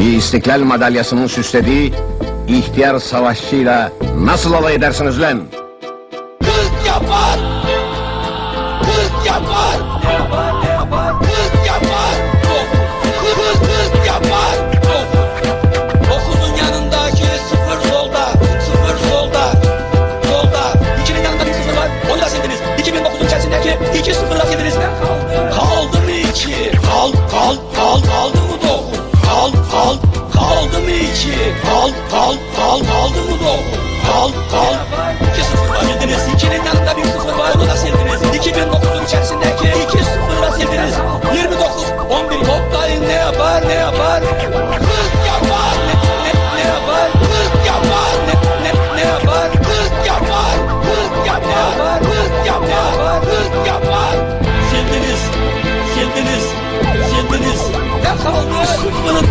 Bir istiklal madalyasının süslediği ihtiyar savaşçıyla nasıl alay edersiniz lan? Kırk yapar. Kırk yapar. Yapar yapar? Yanındaki sıfır solda. Sıfır solda. Solda. İkinin yanında bir sıfır var. Onu da sildiniz. 2009'un içerisindeki iki kaldı mı iki? Kal, kal, kal, kaldı mı dokuz? Kal, kal. İki sıfır da sildiniz. İkinin yanında bir sıfır var. Onu da sildiniz. 2009'un içerisindeki iki sıfırı da sildiniz. 29, 11 toplayın ne yapar, ne yapar? 40 yapar. Ne, ne, yapar? 40 yapar. Ne, ne, yapar? 40 yapar. 40 yapar. 40 yapar. 40 yapar. Sildiniz. Sildiniz. Sildiniz. Ne kaldı? Sıfırın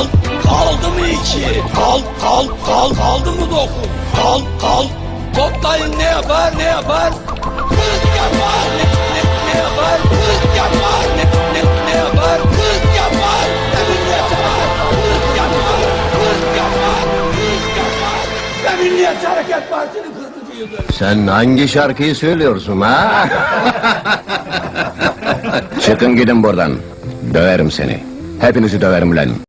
Kal, kal, kaldı mı iki? Kal, kal, kal, kaldı mı dokuz? Kal, kal. Toplayın ne yapar, ne yapar? Kırk yapar. Ne, ne, ne yapar? Kırk yapar. Ne, ne, ne yapar? Kırk yapar. Emin yapar. Kırk yapar. Kırk yapar. Kırk yapar. Ve Milliyetçi Hareket Partisi'nin 40. yılı. Sen hangi şarkıyı söylüyorsun ha? Çıkın gidin buradan. Döverim seni. Hepinizi döverim lan.